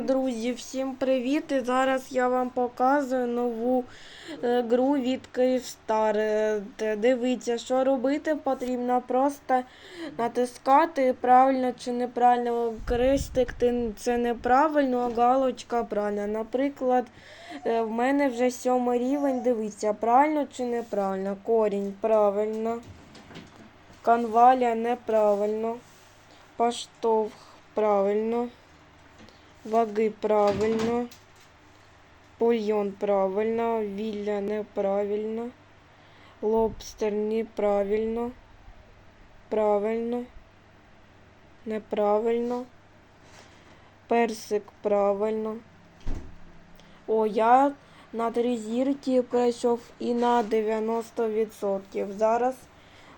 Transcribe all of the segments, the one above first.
друзі, всім привіт! І зараз я вам показую нову е, гру від Київстар. Е, Дивіться, що робити потрібно просто натискати правильно чи неправильно. Крестик це неправильно, а галочка правильно. Наприклад, е, в мене вже сьомий рівень. Дивіться, правильно чи неправильно. Корінь правильно. Конвалія неправильно. Поштовх правильно. Ваги правильно. Бульйон правильно. Вілля неправильно. Лобстер неправильно. Правильно. Неправильно. Персик правильно. О, я на три зірки пройшов і на 90%. Зараз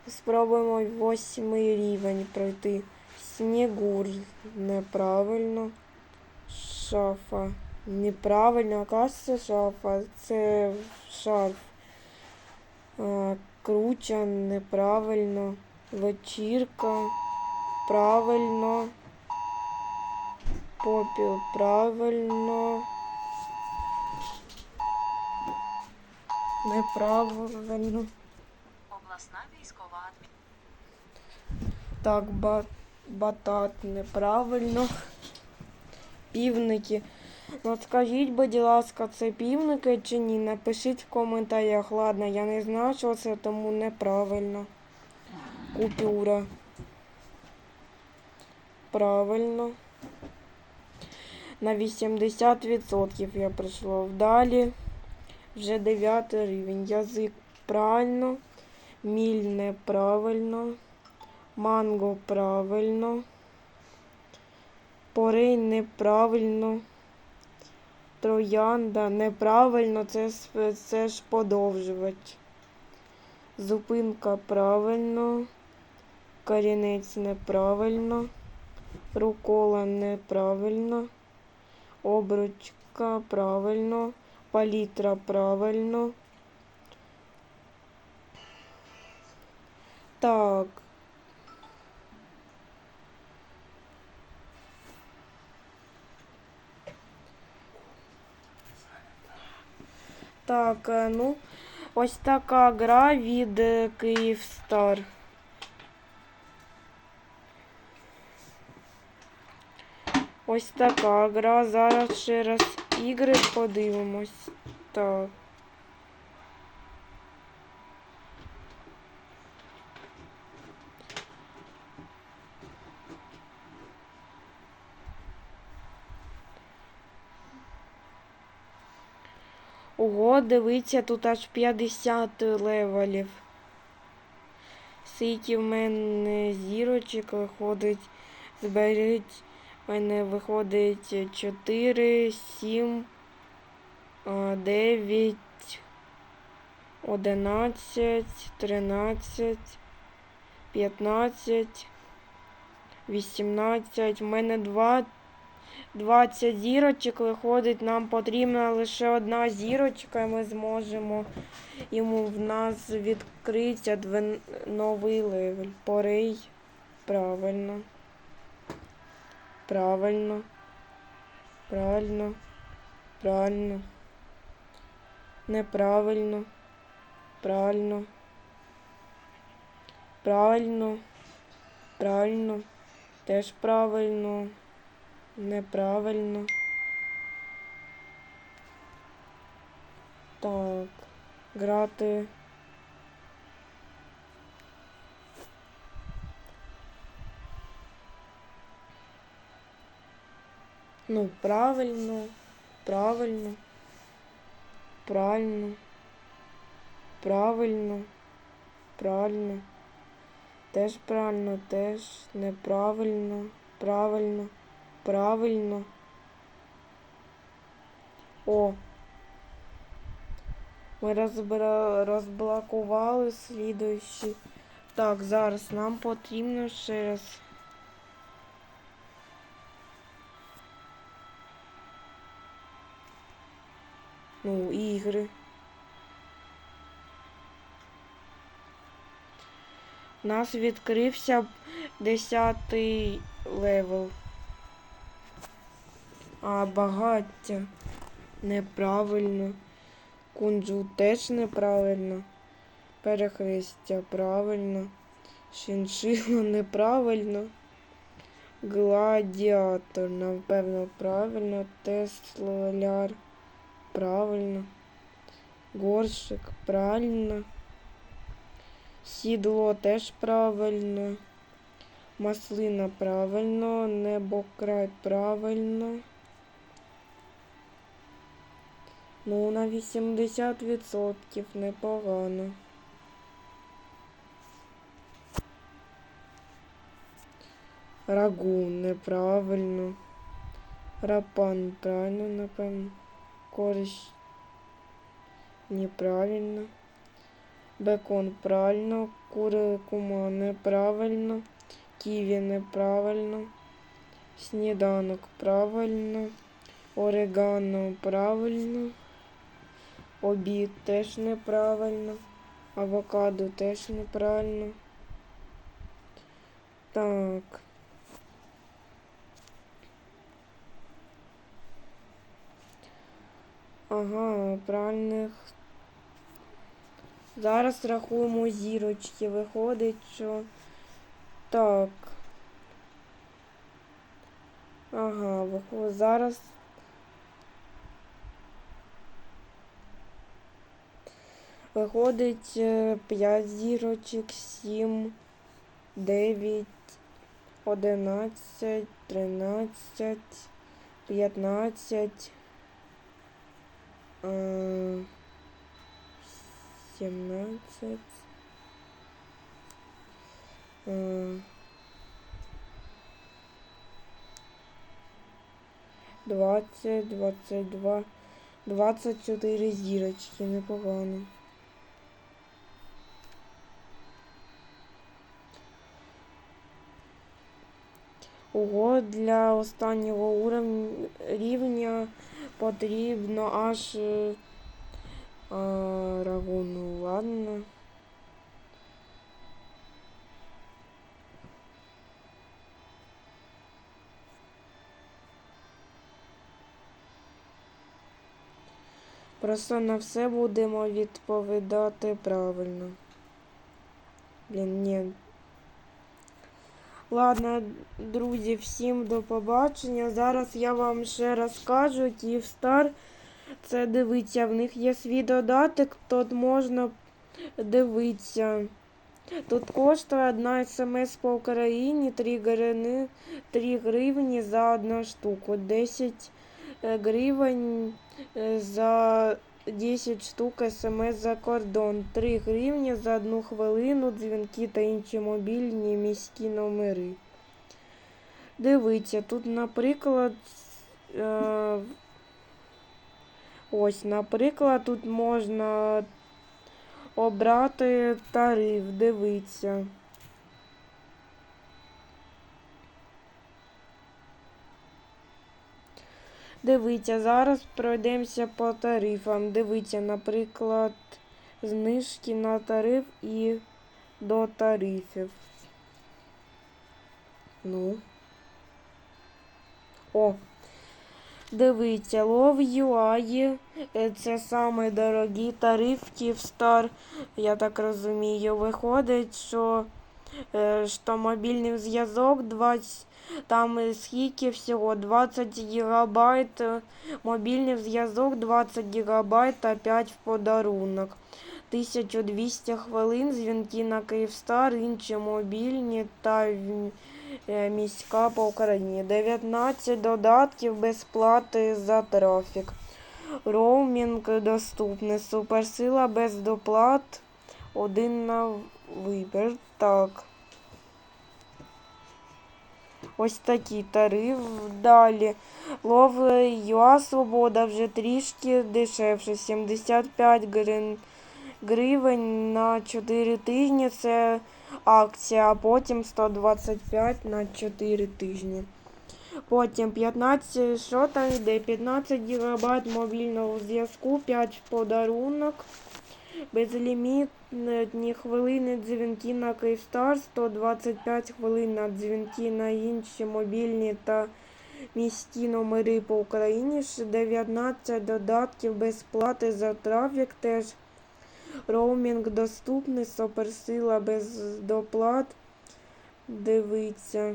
спробуємо восьмий рівень пройти. Снігур неправильно. Шафа. Неправильно, кажется, шафа. Це шарф. Круча неправильно. Вечірка. Правильно. Попіл правильно. Неправильно. Обласна військова адміністрація. Так, ба- батат неправильно. Півники. От скажіть, будь ласка, це півники чи ні? Напишіть в коментарях. Ладно, я не знаю, що це, тому неправильно. Купюра. Правильно. На 80% я прийшов. Далі. Вже 9 рівень. Язик правильно. Міль неправильно. Манго правильно. Порей неправильно. Троянда неправильно, це, це ж подовжувач. Зупинка правильно. Корінець неправильно. Рукола неправильно. Обручка правильно. Палітра правильно. Так. Так, е, ну, ось така гра від е, Київстар. Ось така гра. Зараз ще раз ігри подивимось. Так. Ого, дивіться, тут аж 50 левелів. Скільки в мене зірочок виходить. Зберіть. В мене виходить 4, 7, 9, 11, 13, 15, 18. У мене 2 20 зірочок виходить, нам потрібна лише одна зірочка, і ми зможемо йому в нас відкрити новий левель. Порей. Правильно. Правильно. Правильно. Правильно. Неправильно. Правильно. Правильно. Правильно. Теж правильно. Неправильно. Так. Грати. Ну, правильно. Правильно. Правильно. Правильно. Правильно. Теж правильно, теж неправильно. Правильно. Правильно. О. Ми розбира... розблокували слідуючий. Так, зараз нам потрібно ще раз. Ну, ігри. У нас відкрився 10 левел. А багаття неправильно. Кунжут теж неправильно. Перехрестя правильно. Шиншила неправильно. Гладіатор, напевно, правильно. Тесляр правильно. Горщик правильно. Сідло теж правильно. Маслина правильно. Небокрай правильно. Ну, на 80% непогано. Рагу неправильно. Рапан правильно, напевно. Корищ неправильно. Бекон правильно. Куркума неправильно. Ківі неправильно. Сніданок правильно. Орегано правильно. Обід теж неправильно. Авокадо теж неправильно. Так. Ага, правильних. Зараз рахуємо зірочки. Виходить, що так. Ага, виходить. Зараз. Виходить 5 зірочок, 7, 9, 11, 13, 15, е, 17, е, 20, 22, 24 зірочки, непогано. Ого, для останнього рівня потрібно аж е, а, рагу, ну ладно. Просто на все будемо відповідати правильно. Блін, ні. Ладно, друзі, всім до побачення. Зараз я вам ще розкажу Київстар. Це дивиться, в них є свій додаток, тут можна дивитися. Тут коштує одна смс по Україні 3 гривні, 3 гривні за одну штуку. 10 е, гривень е, за 10 штук смс за кордон. 3 гривні за одну хвилину, дзвінки та інші мобільні міські номери. Дивіться, тут, наприклад, е, ось, наприклад, тут можна обрати тариф, дивіться. Дивіться, зараз пройдемося по тарифам. Дивіться, наприклад, знижки на тариф і до тарифів. Ну. О. Дивіться, Love UI е, це саме дорогий тариф Київстар, я так розумію. Виходить, що, що мобільний зв'язок 20, там е, скільки всього 20 гігабайт, е, мобільний зв'язок 20 гігабайт, опять в подарунок. 1200 хвилин, дзвінки на Київстар, інші мобільні та е, міська по Україні. 19 додатків без плати за трафік. Роумінг доступний. Суперсила без доплат. Один на вибір. Так. Ось такий тариф. Далі. Лов ЮА Свобода вже трішки дешевше. 75 гривень на 4 тижні. Це акція, а потім 125 на 4 тижні. Потім 15, що там йде? 15 гігабайт мобільного зв'язку, 5 подарунок. Безлімітні хвилини дзвінки на Київстар, 125 хвилин на дзвінки на інші мобільні та міські номери по Україні, 19 додатків без плати за трафік теж. Роумінг доступний, суперсила без доплат. Дивіться.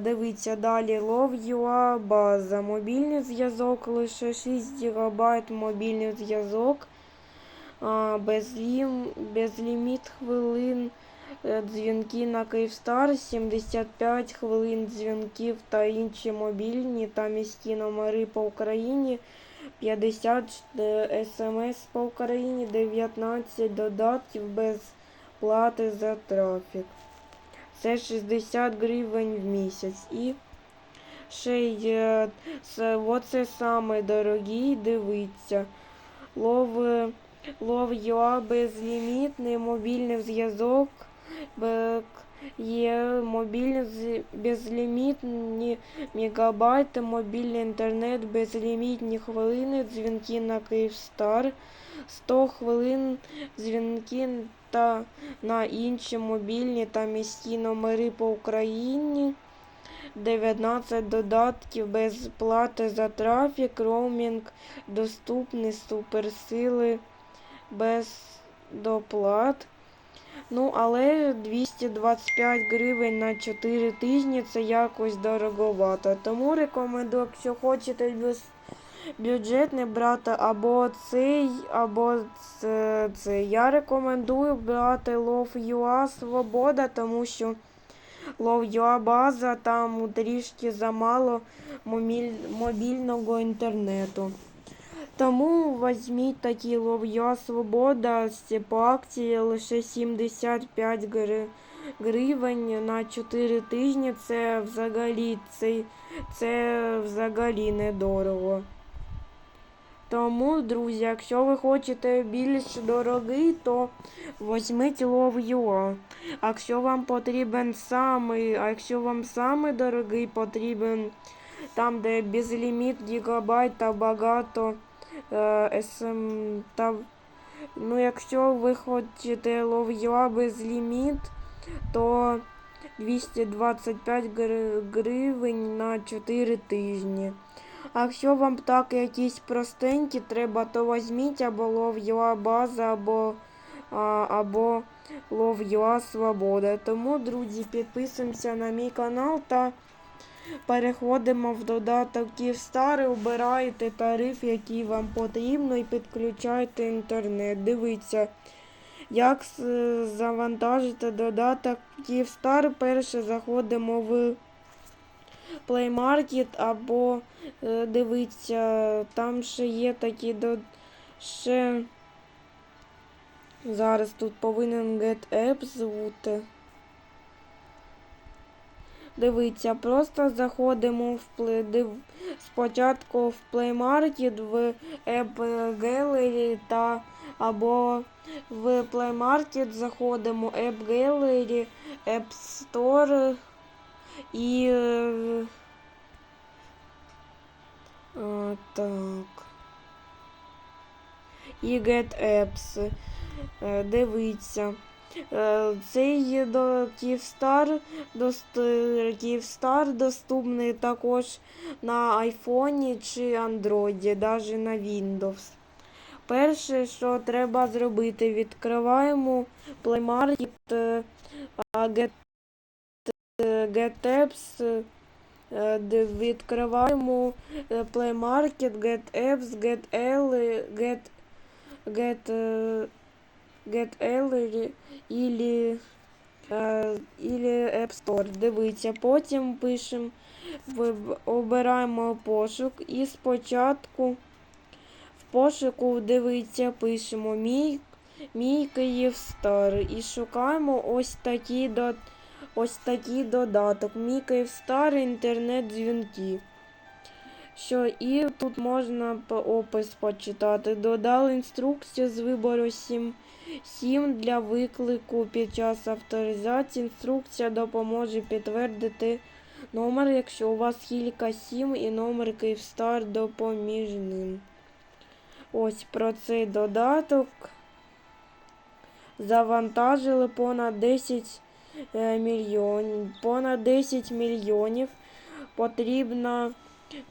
Дивіться далі. Love.ua база. Мобільний зв'язок лише 6 ГБ мобільний зв'язок. А, безлім, безліміт хвилин. е, Дзвінки на Київстар, 75 хвилин дзвінків та інші мобільні та міські номери по Україні, 50 е, смс по Україні, 19 додатків без плати за трафік. Це 60 гривень в місяць. І ще й е, це, оце саме дорогий, дивіться. Лов, е, Love.ua безлімітний мобільний зв'язок. Є мобільний безлімітні мегабайти, мобільний інтернет, безлімітні хвилини, дзвінки на Київстар, 100 хвилин дзвінки та на інші мобільні та міські номери по Україні. 19 додатків без плати за трафік, роумінг доступний, суперсили без доплат. Ну, але 225 гривень на 4 тижні це якось дороговато. Тому рекомендую, якщо хочете бюс- бюджетний брати або цей, або це, це. Я рекомендую брати Love.ua Свобода, тому що Love.ua база там трішки замало мобільного інтернету. Тому візьміть такі Love.ua Свобода по акції лише 75 гри- гривень на 4 тижні. Це взагалі, це, це взагалі недорого. Тому, друзі, якщо ви хочете більш дорогий, то візьміть Love.ua. А якщо вам потрібен самий, а якщо вам самий дорогий потрібен там, де безліміт гігабайт та багато е, СМ та ну, якщо ви хочете Love.ua безліміт, то 225 гривень на 4 тижні. А якщо вам так якісь простенькі треба, то візьміть або Love.ua база, або, а, або Love.ua Свобода. Тому, друзі, підписуємося на мій канал та переходимо в додаток Київстар і обираєте тариф, який вам потрібно, і підключайте інтернет. Дивіться, як завантажити додаток Київстар. Перше заходимо в Play Market або е, дивіться, там ще є такі до ще. Зараз тут повинен Get Apps бути. Дивіться, просто заходимо в див, спочатку в Play Market, в App Gallery та або в Play Market заходимо App Gallery, App Store і так. І Get Apps. Е, Дивіться. Е, Цей до Київстар, Київстар доступний також на айфоні чи Андроіді, навіть на Windows. Перше, що треба зробити, відкриваємо Play Market, е, Get, Get Apps, відкриваємо е, Play Market, Get Apps, Get L, Get, Get, е, Get L или, е, App Store. Дивіться, потім пишемо, обираємо пошук і спочатку в пошуку дивіться, пишемо мій, мій Київстар і шукаємо ось такі до, ось такий додаток. Мій Київстар інтернет-дзвінки. Що і тут можна опис почитати. Додали інструкцію з вибору 7, 7 для виклику під час авторизації. Інструкція допоможе підтвердити номер, якщо у вас кілька сім і номер Київстар допоміжним. Ось про цей додаток. Завантажили понад 10 е, мільйонів, понад 10 мільйонів. Потрібно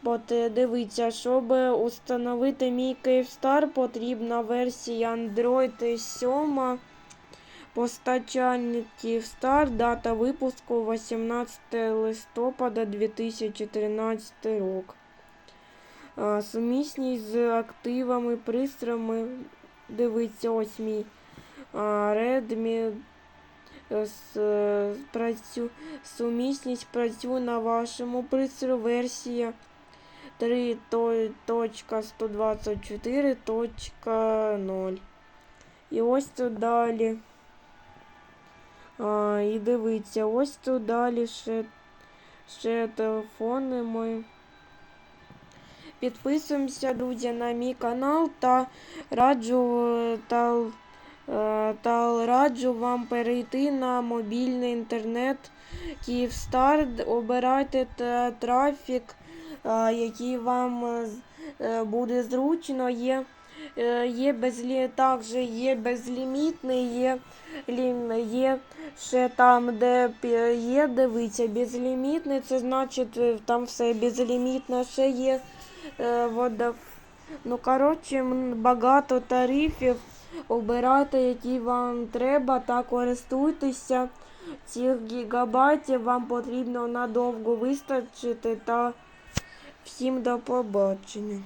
подивитися, щоб установити мій Kyivstar, потрібна версія Android 7. Постачальник Kyivstar, дата випуску 18 листопада 2013 рік. Сумісність з активами, пристроями. Дивіться, ось мій Redmi. Працю... Сумісність працює на вашому пристрої версія 3.124.0. І ось тут далі. А, і дивіться, ось тут далі ще, ще телефони мої. Підписуємося, друзі, на мій канал та раджу та, та раджу вам перейти на мобільний інтернет Київстар. Обирайте трафік, е, який вам е, е, буде зручно. Є, е, є безлі... також є безлімітний, є, є ще там, де є, дивіться, безлімітний, це значить е, там все безлімітно, ще є е, вода. Ну, коротше, багато тарифів. Обирайте, які вам треба, та користуйтеся. Цих гігабайтів вам потрібно надовго вистачити та всім до побачення.